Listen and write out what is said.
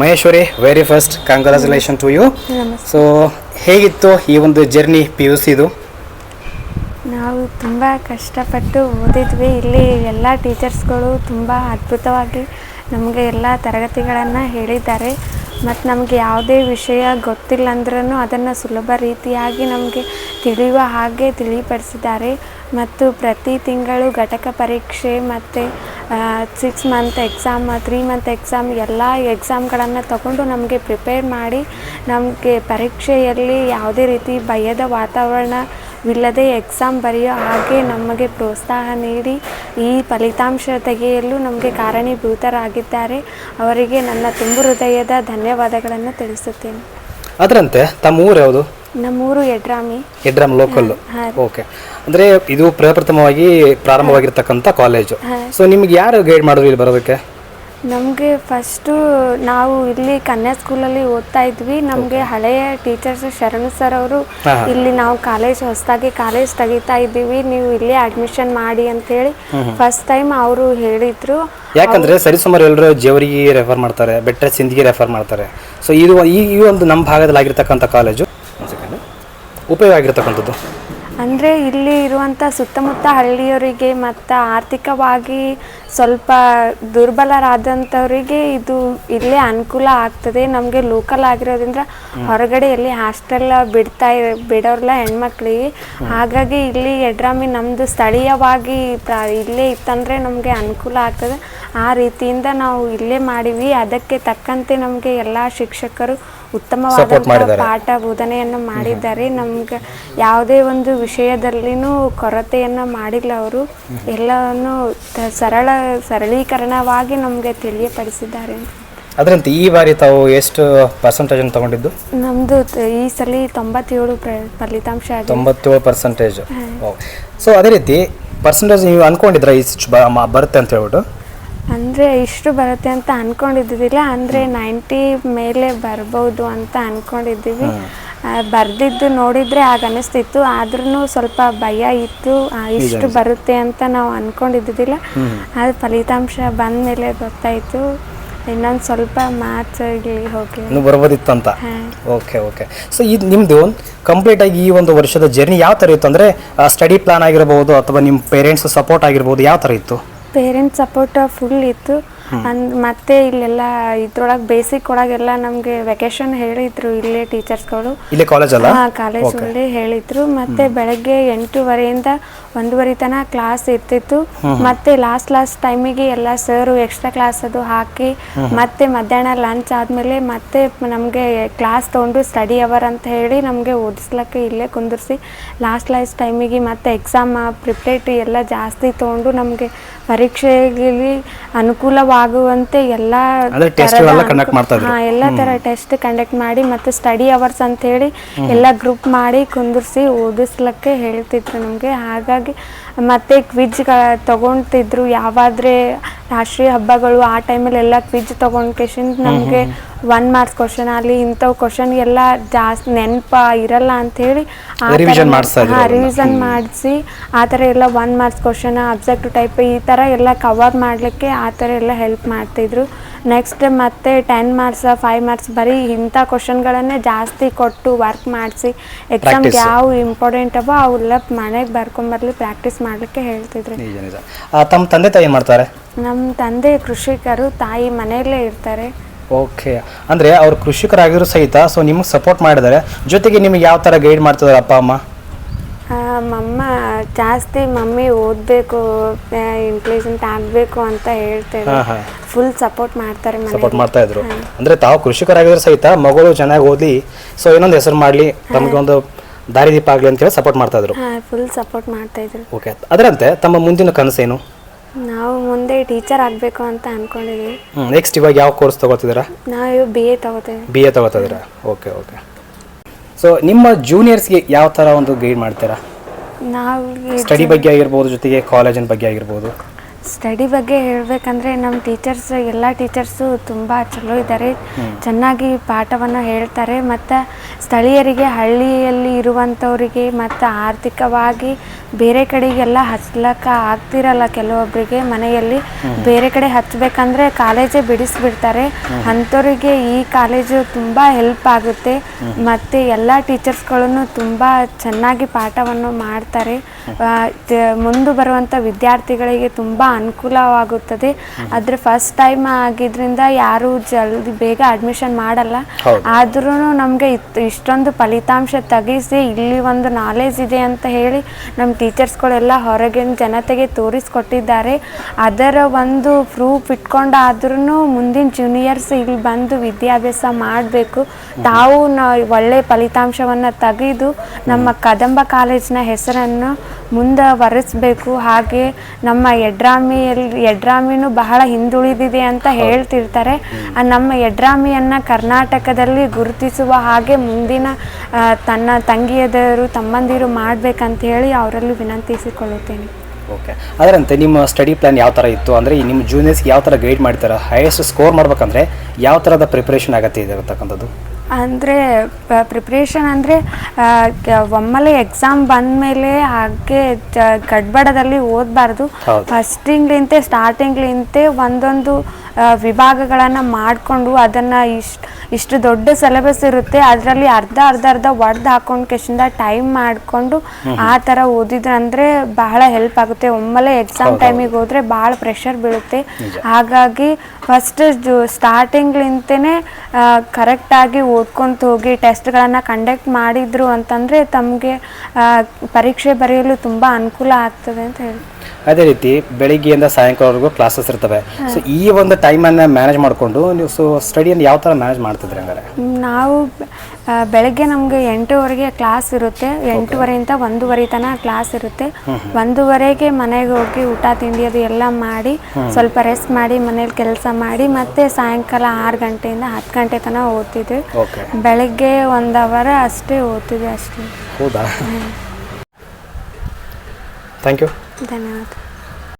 Maheshwari very first congratulation to you so ಹೇಗಿತ್ತು ಈ ಒಂದು ಜರ್ನಿ ಪಿ ಯು ಸಿದು ನಾವು ತುಂಬ ಕಷ್ಟಪಟ್ಟು ಓದಿದ್ವಿ. ಇಲ್ಲಿ ಎಲ್ಲ ಟೀಚರ್ಸ್ಗಳು ತುಂಬ ಅದ್ಭುತವಾಗಿ ನಮಗೆ ಎಲ್ಲ ತರಗತಿಗಳನ್ನು ಹೇಳಿದ್ದಾರೆ. ಮತ್ತು ನಮಗೆ ಯಾವುದೇ ವಿಷಯ ಗೊತ್ತಿಲ್ಲ ಅಂದ್ರೂ ಅದನ್ನು ಸುಲಭ ರೀತಿಯಾಗಿ ನಮಗೆ ತಿಳಿಯುವ ಹಾಗೆ ತಿಳಿಪಡಿಸಿದ್ದಾರೆ. ಮತ್ತು ಪ್ರತಿ ತಿಂಗಳು ಘಟಕ ಪರೀಕ್ಷೆ ಮತ್ತು six month exam three month exam ಎಲ್ಲ ಎಕ್ಸಾಮ್ಗಳನ್ನು ತಗೊಂಡು ನಮಗೆ ಪ್ರಿಪೇರ್ ಮಾಡಿ ನಮಗೆ ಪರೀಕ್ಷೆಯಲ್ಲಿ ಯಾವುದೇ ರೀತಿ ಭಯದ ವಾತಾವರಣವಿಲ್ಲದೆ ಎಕ್ಸಾಮ್ ಬರೆಯೋ ಹಾಗೆ ನಮಗೆ ಪ್ರೋತ್ಸಾಹ ನೀಡಿ ಈ ಫಲಿತಾಂಶ ತೆಗೆಯಲು ನಮಗೆ ಕಾರಣೀಭೂತರಾಗಿದ್ದಾರೆ. ಅವರಿಗೆ ನನ್ನ ತುಂಬು ಹೃದಯದ ಧನ್ಯವಾದಗಳನ್ನು ತಿಳಿಸುತ್ತೇನೆ. ಅದರಂತೆ ತಮ್ಮ ಊರು ನಮ್ಮೂರು ಯಡ್ರಾಮಿ ಎಡ್ರಾಮ್ ಲೋಕಲ್. ಓಕೆ ಅಂದ್ರೆ ಇದು ಪ್ರಪ್ರಥಮವಾಗಿ ಪ್ರಾರಂಭವಾಗಿರ್ತಕ್ಕಂಥ ಕಾಲೇಜು. ಸೊ ನಿಮ್ಗೆ ಯಾರು ಗೈಡ್ ಮಾಡಿದ್ರು ಇಲ್ಲಿ ಬರೋದಕ್ಕೆ? ನಮಗೆ ಫಸ್ಟು ನಾವು ಇಲ್ಲಿ ಕನ್ಯಾ ಸ್ಕೂಲಲ್ಲಿ ಓದ್ತಾ ಇದ್ವಿ. ನಮಗೆ ಹಳೆಯ ಟೀಚರ್ಸ್ ಶರಣು ಸರ್ ಅವರು. ಇಲ್ಲಿ ನಾವು ಕಾಲೇಜ್ ಹೊಸದಾಗಿ ಕಾಲೇಜ್ ತೆಗಿತಾ ಇದ್ದೀವಿ. ನೀವು ಇಲ್ಲೇ ಅಡ್ಮಿಷನ್ ಮಾಡಿ ಅಂತೇಳಿ ಫಸ್ಟ್ ಟೈಮ್ ಅವರು ಹೇಳಿದ್ರು. ಯಾಕಂದ್ರೆ ಸರಿಸುಮಾರು ಎಲ್ಲರೂ ಜೇವರಿಗೆ ರೆಫರ್ ಮಾಡ್ತಾರೆ ಬೆಟ್ರೆ ಸಿಂಧಿಗೆ ರೆಫರ್ ಮಾಡ್ತಾರೆ. ಸೊ ಇದು ಈ ಒಂದು ನಮ್ಮ ಭಾಗದಲ್ಲಿ ಆಗಿರ್ತಕ್ಕಂಥ ಕಾಲೇಜು. ಉಪಯೋಗ ಆಗಿರ್ತಕ್ಕಂಥದ್ದು? ಅಂದರೆ ಇಲ್ಲಿ ಇರುವಂಥ ಸುತ್ತಮುತ್ತ ಹಳ್ಳಿಯವರಿಗೆ ಮತ್ತು ಆರ್ಥಿಕವಾಗಿ ಸ್ವಲ್ಪ ದುರ್ಬಲರಾದಂಥವರಿಗೆ ಇದು ಇಲ್ಲೇ ಅನುಕೂಲ ಆಗ್ತದೆ. ನಮಗೆ ಲೋಕಲ್ ಆಗಿರೋದ್ರಿಂದ ಹೊರಗಡೆ ಎಲ್ಲಿ ಹಾಸ್ಟೆಲ್ ಬಿಡ್ತಾ ಇರ ಬಿಡೋರ್ಲ ಹೆಣ್ಮಕ್ಳಿಗೆ. ಹಾಗಾಗಿ ಇಲ್ಲಿ ಎಡ್ರಾಮಿ ನಮ್ಮದು ಸ್ಥಳೀಯವಾಗಿ ಇಲ್ಲೇ ಇತ್ತಂದರೆ ನಮಗೆ ಅನುಕೂಲ ಆಗ್ತದೆ. ಆ ರೀತಿಯಿಂದ ನಾವು ಇಲ್ಲೇ ಮಾಡಿವಿ. ಅದಕ್ಕೆ ತಕ್ಕಂತೆ ನಮಗೆ ಎಲ್ಲ ಶಿಕ್ಷಕರು ಉತ್ತಮವಾದಂಥ ಮಾಡಿದ್ದಾರೆ. ಪಾಠ ಬೋಧನೆಯನ್ನು ಮಾಡಿದ್ದಾರೆ. ನಮ್ಗೆ ಯಾವುದೇ ಒಂದು ವಿಷಯದಲ್ಲಿನೂ ಕೊರತೆಯನ್ನು ಮಾಡಿಲ್ಲ ಅವರು. ಎಲ್ಲವನ್ನು ಸರಳ ಸರಳೀಕರಣವಾಗಿ ನಮಗೆ ತಿಳಿಯಪಡಿಸಿದ್ದಾರೆ. ಅದರಂತೆ ಈ ಬಾರಿ ತಾವು ಎಷ್ಟು ಪರ್ಸೆಂಟೇಜ್ ಅನ್ನು ತಗೊಂಡಿದ್ದು? ನಮ್ದು ಈ ಸಲ ತೊಂಬತ್ತೇಳು ಫಲಿತಾಂಶ ತೊಂಬತ್ತೇಳು ಪರ್ಸೆಂಟೇಜ್ ಸೊ ಅದೇ ರೀತಿ ಪರ್ಸೆಂಟೇಜ್ ನೀವು ಅನ್ಕೊಂಡಿದ್ರ ಮ- ಬರುತ್ತೆ ಅಂತ ಹೇಳ್ಬಿಟ್ಟು? ಅಂದರೆ ಇಷ್ಟು ಬರುತ್ತೆ ಅಂತ ಅನ್ಕೊಂಡಿದ್ದಿಲ್ಲ ಅಂದರೆ ನೈಂಟಿ ಮೇಲೆ ಬರ್ಬೋದು ಅಂತ ಅನ್ಕೊಂಡಿದ್ದೀವಿ. ಬರ್ದಿದ್ದು ನೋಡಿದರೆ ಆಗ ಅನಿಸ್ತಿತ್ತು ಆದ್ರೂ ಸ್ವಲ್ಪ ಭಯ ಇತ್ತು ಇಷ್ಟು ಬರುತ್ತೆ ಅಂತ ನಾವು ಅನ್ಕೊಂಡಿದ್ದಿಲ್ಲ ಅದು ಫಲಿತಾಂಶ ಬಂದ ಮೇಲೆ ಗೊತ್ತಾಯಿತು. ಇನ್ನೊಂದು ಸ್ವಲ್ಪ ಮ್ಯಾಥ್ಸ್ ಹೋಗಿ. ಬರ್ಬೋದಿತ್ತು ಅಂತ. Okay okay. ಸೊ ಇದು ನಿಮ್ಮದು ಕಂಪ್ಲೀಟ್ ಆಗಿ ಈ ಒಂದು ವರ್ಷದ ಜರ್ನಿ ಯಾವ ಥರ ಇತ್ತು? ಅಂದರೆ ಸ್ಟಡಿ ಪ್ಲಾನ್ ಆಗಿರ್ಬೋದು ಅಥವಾ ನಿಮ್ಮ ಪೇರೆಂಟ್ಸ್ ಸಪೋರ್ಟ್ ಆಗಿರ್ಬೋದು ಯಾವ ಥರ ಇತ್ತು? ಪೇರೆಂಟ್ಸ್ ಸಪೋರ್ಟ್ ಫುಲ್ ಇತ್ತು ಅಂದ್ ಮತ್ತೆ ಇಲ್ಲೆಲ್ಲ ಇದ್ರೊಳಗ್ ಬೇಸಿಕ್ ಒಳಗೆಲ್ಲ ನಮಗೆ ವೆಕೇಶನ್ ಹೇಳಿದ್ರು ಇಲ್ಲೇ ಟೀಚರ್ಸ್ಗಳು ಇಲ್ಲೇ ಕಾಲೇಜ್ ಅಲ್ಲ? ಕಾಲೇಜಲ್ಲಿ ಹೇಳಿದ್ರು. ಮತ್ತೆ ಬೆಳಗ್ಗೆ ಎಂಟೂವರೆಯಿಂದ ಒಂದೂವರೆ ತನಕ ಕ್ಲಾಸ್ ಇರ್ತಿತ್ತು. ಮತ್ತೆ ಲಾಸ್ಟ್ ಲಾಸ್ಟ್ ಟೈಮಿಗೆ ಎಲ್ಲ ಸರ್ ಎಕ್ಸ್ಟ್ರಾ ಕ್ಲಾಸ್ ಅದು ಹಾಕಿ ಮತ್ತೆ ಮಧ್ಯಾಹ್ನ ಲಂಚ್ ಆದಮೇಲೆ ಮತ್ತೆ ನಮಗೆ ಕ್ಲಾಸ್ ತೊಗೊಂಡು ಸ್ಟಡಿ ಅವರ್ ಅಂತ ಹೇಳಿ ನಮಗೆ ಓದಿಸ್ಲಿಕ್ಕೆ ಇಲ್ಲೇ ಕುಂದಿರ್ಸಿ ಲಾಸ್ಟ್ ಲಾಸ್ಟ್ ಟೈಮಿಗೆ ಮತ್ತೆ ಎಕ್ಸಾಮ್ ಪ್ರಿಪ್ರೇಟ್ ಎಲ್ಲ ಜಾಸ್ತಿ ತೊಗೊಂಡು ನಮಗೆ ಪರೀಕ್ಷೆಗೆ ಅನುಕೂಲವಾಗುವಂತೆ ಎಲ್ಲ ತರ ಎಲ್ಲ ಥರ ಟೆಸ್ಟ್ ಕಂಡಕ್ಟ್ ಮಾಡಿ ಮತ್ತೆ ಸ್ಟಡಿ ಅವರ್ಸ್ ಅಂತ ಹೇಳಿ ಎಲ್ಲ ಗ್ರೂಪ್ ಮಾಡಿ ಕುಂದಿರ್ಸಿ ಓದಿಸ್ಲಕ್ಕೆ ಹೇಳ್ತಿದ್ರು ನಮಗೆ. ಹಾಗಾಗಿ ಮತ್ತೆ ಕ್ವಿಜ್ ತಗೊಂತಿದ್ರು. ಯಾವಾದ್ರೆ ರಾಷ್ಟ್ರೀಯ ಹಬ್ಬಗಳು ಆ ಟೈಮಲ್ಲಿ ಎಲ್ಲ ಕ್ವಿಜ್ ತಗೊಂಡ್ ನಮಗೆ ಒನ್ ಮಾರ್ಕ್ಸ್ ಕ್ವಶನ್ ಆಗಲಿ ಇಂಥವು ಕ್ವಶನ್ ಎಲ್ಲ ಜಾಸ್ತಿ ನೆನಪ ಇರಲ್ಲ ಅಂತ ಹೇಳಿ Revision ಮಾಡಿಸ್ತಾ. ರಿವಿಷನ್ ಮಾಡಿಸಿ ಆ ಥರ ಎಲ್ಲ one marks question objective type ಈ ಥರ ಎಲ್ಲ ಕವರ್ ಮಾಡಲಿಕ್ಕೆ ಆ ಥರ ಎಲ್ಲ ಹೆಲ್ಪ್ ಮಾಡ್ತಿದ್ರು. ನೆಕ್ಸ್ಟ್ ಮತ್ತೆ ಟೆನ್ ಮಾರ್ಕ್ಸ್ ಫೈವ್ ಮಾರ್ಕ್ಸ್ ಬರೀ ಇಂಥ ಕ್ವಶನ್ಗಳನ್ನೇ ಜಾಸ್ತಿ ಕೊಟ್ಟು ವರ್ಕ್ ಮಾಡಿಸಿ ಎಕ್ಸಾಮ್ಗೆ. ಯಾವ ಇಂಪಾರ್ಟೆಂಟ್ ಅವೋ ಅವೆಲ್ಲ ಮನೆಗೆ ಬರ್ಕೊಂಬರ್ಲಿ ಪ್ರಾಕ್ಟೀಸ್ ಮಾಡಲಿಕ್ಕೆ ಹೇಳ್ತಿದ್ರು. ನಿಜ ತಮ್ಮ ತಂದೆ ತಾಯಿ ಏನ್ ಮಾಡ್ತಾರೆ? ನಮ್ಮ ತಂದೆ ಕೃಷಿಕರು ತಾಯಿ ಮನೆಯಲ್ಲೇ ಇರ್ತಾರೆ. ಓಕೆ ಅಂದರೆ ಅವ್ರು ಕೃಷಿಕರಾಗಿರೋ ಸಹಿತ ಸೊ ನಿಮಗೆ ಸಪೋರ್ಟ್ ಮಾಡಿದ್ದಾರೆ ಜೊತೆಗೆ ನಿಮಗೆ ಯಾವ ಥರ ಗೈಡ್ ಮಾಡ್ತಿದ್ದಾರೆ ಅಪ್ಪ ಅಮ್ಮ? ಮಮ್ಮ ಜಾಸ್ತಿ ಮಮ್ಮಿ ಓದಬೇಕು ಇಂಟೆಲಿಜೆಂಟ್ ಆಗಬೇಕು ಅಂತ ಹೇಳ್ತಾರೆ ಹಾ, ಹಾ. ಫುಲ್ ಸಪೋರ್ಟ್ ಮಾಡ್ತಾರೆ ಸಪೋರ್ಟ್. ಮಾಡ್ತಾ ಇದ್ರು. ಅಂದರೆ ತಾವು ಕೃಷಿಕರಾಗಿದ್ರು ಸಹಿತ ಮಗಳು ಚೆನ್ನಾಗಿ ಓದಿ ಸೊ ಇನ್ನೊಂದು ಹೆಸರು ಮಾಡಲಿ ತಮಗೆ ಒಂದು ದಾರಿದೀಪ ಆಗಲಿ ಅಂತ ಹೇಳಿ ಸಪೋರ್ಟ್ ಮಾಡ್ತಾ ಇದ್ರು. ಫುಲ್ ಸಪೋರ್ಟ್ ಮಾಡ್ತಾ ಇದ್ರು. ಓಕೆ ಅದರಂತೆ ತಮ್ಮ ಮುಂದಿನ ಕನಸೇನು? ನಾವು ಮುಂದೆ ಟೀಚರ್ ಆಗಬೇಕು ಅಂತ ಅನ್ಕೊಂಡಿದ್ದೀವಿ ನೆಕ್ಸ್ಟ್ ಇವಾಗ ಯಾವ ಕೋರ್ಸ್ ತಗೋತಿದ್ದೀರಾ? ನಾವು ಬಿ ಎ ತಗೋತೇವೆ. ಬಿ ಎ ತಗೋತಿದ್ದೀರಾ? ಓಕೆ ಓಕೆ ಸೊ ನಿಮ್ಮ ಜೂನಿಯರ್ಸ್ಗೆ ಯಾವ ಥರ ಒಂದು ಗೈಡ್ ಮಾಡ್ತೀರಾ? ನಾವು ಸ್ಟಡಿ ಬಗ್ಗೆ ಆಗಿರ್ಬೋದು ಜೊತೆಗೆ ಕಾಲೇಜಿನ ಬಗ್ಗೆ ಆಗಿರ್ಬೋದು. ಸ್ಟಡಿ ಬಗ್ಗೆ ಹೇಳಬೇಕಂದ್ರೆ ನಮ್ಮ ಟೀಚರ್ಸ್ ಎಲ್ಲ ಟೀಚರ್ಸು ತುಂಬ ಚಲೋ ಇದ್ದಾರೆ ಚೆನ್ನಾಗಿ ಪಾಠವನ್ನು ಹೇಳ್ತಾರೆ ಮತ್ತು ಸ್ಥಳೀಯರಿಗೆ ಹಳ್ಳಿಯಲ್ಲಿ ಇರುವಂಥವರಿಗೆ ಮತ್ತು ಆರ್ಥಿಕವಾಗಿ ಬೇರೆ ಕಡೆಗೆಲ್ಲ ಹಚ್ಲಕ್ಕೆ ಆಗ್ತಿರಲ್ಲ ಕೆಲವೊಬ್ಬರಿಗೆ ಮನೆಯಲ್ಲಿ. ಬೇರೆ ಕಡೆ ಹಚ್ಚಬೇಕಂದ್ರೆ ಕಾಲೇಜೇ ಬಿಡಿಸ್ಬಿಡ್ತಾರೆ. ಅಂಥವ್ರಿಗೆ ಈ ಕಾಲೇಜು ತುಂಬ ಹೆಲ್ಪ್ ಆಗುತ್ತೆ. ಮತ್ತು ಎಲ್ಲ ಟೀಚರ್ಸ್ಗಳನ್ನು ತುಂಬ ಚೆನ್ನಾಗಿ ಪಾಠವನ್ನು ಮಾಡ್ತಾರೆ. ಮುಂದೆ ಬರುವಂಥ ವಿದ್ಯಾರ್ಥಿಗಳಿಗೆ ತುಂಬ ಅನುಕೂಲವಾಗುತ್ತದೆ. ಆದರೆ ಫಸ್ಟ್ ಟೈಮ್ ಆಗಿದ್ರಿಂದ ಯಾರು ಜಲ್ದಿ ಬೇಗ ಅಡ್ಮಿಷನ್ ಮಾಡಲ್ಲ. ಆದ್ರೂ ನಮಗೆ ಇಷ್ಟೊಂದು ಫಲಿತಾಂಶ ತೆಗಿಸಿ ಇಲ್ಲಿ ಒಂದು ನಾಲೆಜ್ ಇದೆ ಅಂತ ಹೇಳಿ ನಮ್ಮ ಟೀಚರ್ಸ್ಗಳೆಲ್ಲ ಹೊರಗಿನ ಜನತೆಗೆ ತೋರಿಸ್ಕೊಟ್ಟಿದ್ದಾರೆ. ಅದರ ಒಂದು ಪ್ರೂಫ್ ಇಟ್ಕೊಂಡಾದ್ರೂ ಮುಂದಿನ ಜೂನಿಯರ್ಸ್ ಇಲ್ಲಿ ಬಂದು ವಿದ್ಯಾಭ್ಯಾಸ ಮಾಡಬೇಕು. ತಾವು ನ ಒಳ್ಳೆ ಫಲಿತಾಂಶವನ್ನು ತೆಗೆದು ನಮ್ಮ ಕದಂಬ ಕಾಲೇಜಿನ ಹೆಸರನ್ನು ಮುಂದುವರಿಸಬೇಕು. ಹಾಗೆ ನಮ್ಮ ಯಡ್ರಾಮಿಯಲ್ಲಿ ಎಡ್ರಾಮಿನು ಬಹಳ ಹಿಂದುಳಿದಿದೆ ಅಂತ ಹೇಳ್ತಿರ್ತಾರೆ. ಆ ನಮ್ಮ ಯಡ್ರಾಮಿಯನ್ನು ಕರ್ನಾಟಕದಲ್ಲಿ ಗುರುತಿಸುವ ಹಾಗೆ ಮುಂದಿನ ತನ್ನ ತಂಗಿಯದರು ತಮ್ಮಂದಿರು ಮಾಡಬೇಕಂತ ಹೇಳಿ ಅವರಲ್ಲಿ ವಿನಂತಿಸಿಕೊಳ್ಳುತ್ತೇನೆ. ಓಕೆ. ಅದರಂತೆ ನಿಮ್ಮ ಸ್ಟಡಿ ಪ್ಲ್ಯಾನ್ ಯಾವ ಥರ ಇತ್ತು? ಅಂದರೆ ನಿಮ್ಮ ಜೂನಿಯರ್ಸ್ಗೆ ಯಾವ ಥರ ಗೈಡ್ ಮಾಡ್ತಾರೆ? ಹೈಯೆಸ್ಟ್ ಸ್ಕೋರ್ ಮಾಡ್ಬೇಕಂದ್ರೆ ಯಾವ ಥರದ ಪ್ರಿಪ್ರೇಷನ್ ಅಗತ್ಯ ಇದೆ ಇರತಕ್ಕಂಥದ್ದು? ಅಂದರೆ ಪ್ರಿಪ್ರೇಷನ್ ಅಂದರೆ ಒಮ್ಮೆಲೆ ಎಕ್ಸಾಮ್ ಬಂದಮೇಲೆ ಹಾಗೆ ಗಡ್ಬಡದಲ್ಲಿ ಓದಬಾರ್ದು. ಫಸ್ಟಿಂಗ್ಲಿಂತೆ ಸ್ಟಾರ್ಟಿಂಗ್ಲಿಂತೆ ಒಂದೊಂದು ವಿಭಾಗಗಳನ್ನು ಮಾಡಿಕೊಂಡು ಅದನ್ನು ಇಷ್ಟು ಇಷ್ಟು ದೊಡ್ಡ ಸಿಲೆಬಸ್ ಇರುತ್ತೆ ಅದರಲ್ಲಿ ಅರ್ಧ ಅರ್ಧ ಅರ್ಧ ಒಡ್ದು ಹಾಕೊಂಡು ಕೆಶಿಂದ ಟೈಮ್ ಮಾಡಿಕೊಂಡು ಆ ಥರ ಓದಿದ್ರೆ ಅಂದರೆ ಬಹಳ ಹೆಲ್ಪ್ ಆಗುತ್ತೆ. ಒಮ್ಮೆಲೆ ಎಕ್ಸಾಮ್ ಟೈಮಿಗೆ ಹೋದರೆ ಭಾಳ ಪ್ರೆಷರ್ ಬೀಳುತ್ತೆ. ಹಾಗಾಗಿ ಫಸ್ಟ್ ಸ್ಟಾರ್ಟಿಂಗ್ಲಿಂತನೇ ಕರೆಕ್ಟಾಗಿ ಓದ್ಕೊಂತ ಹೋಗಿ ಟೆಸ್ಟ್ಗಳನ್ನು ಕಂಡಕ್ಟ್ ಮಾಡಿದ್ರು ಅಂತಂದರೆ ತಮಗೆ ಪರೀಕ್ಷೆ ಬರೆಯಲು ತುಂಬ ಅನುಕೂಲ ಆಗ್ತದೆ ಅಂತ ಹೇಳಿ ಅದೇ ರೀತಿ ಬೆಳಿಗ್ಗೆಯಿಂದ ಸಾಯಂಕಾಲವರೆಗೂ ಕ್ಲಾಸಸ್ ಇರ್ತವೆ. ಸೊ ಈ ಒಂದು ಟೈಮನ್ನು ಮ್ಯಾನೇಜ್ ಮಾಡಿಕೊಂಡು ನೀವು ಸೊ ಸ್ಟಡಿಯನ್ನು ಯಾವ ಥರ ಮ್ಯಾನೇಜ್ ಮಾಡ್ತಿದ್ರಿ ಹಂಗಾರೆ? ನಾವು ಆ, ಬೆಳಗ್ಗೆ ನಮಗೆ ಎಂಟೂವರೆಗೆ ಕ್ಲಾಸ್ ಇರುತ್ತೆ. ಎಂಟೂವರೆಯಿಂದ ಒಂದೂವರೆ ತನಕ ಕ್ಲಾಸ್ ಇರುತ್ತೆ. ಒಂದೂವರೆಗೆ ಮನೆಗೆ ಹೋಗಿ ಊಟ ತಿಂಡಿ ಅದು ಎಲ್ಲ ಮಾಡಿ ಸ್ವಲ್ಪ ರೆಸ್ಟ್ ಮಾಡಿ ಮನೇಲಿ ಕೆಲಸ ಮಾಡಿ ಮತ್ತೆ ಸಾಯಂಕಾಲ ಆರು ಗಂಟೆಯಿಂದ ಹತ್ತು ಗಂಟೆ ತನಕ ಓದ್ತಿದ್ವಿ. ಓಕೆ ಬೆಳಗ್ಗೆ ಒಂದು ಅವರ್ ಅಷ್ಟೇ ಓದ್ತಿದ್ವಿ ಅಷ್ಟೇ. ಹೌದಾ? Thank you 你带了吗？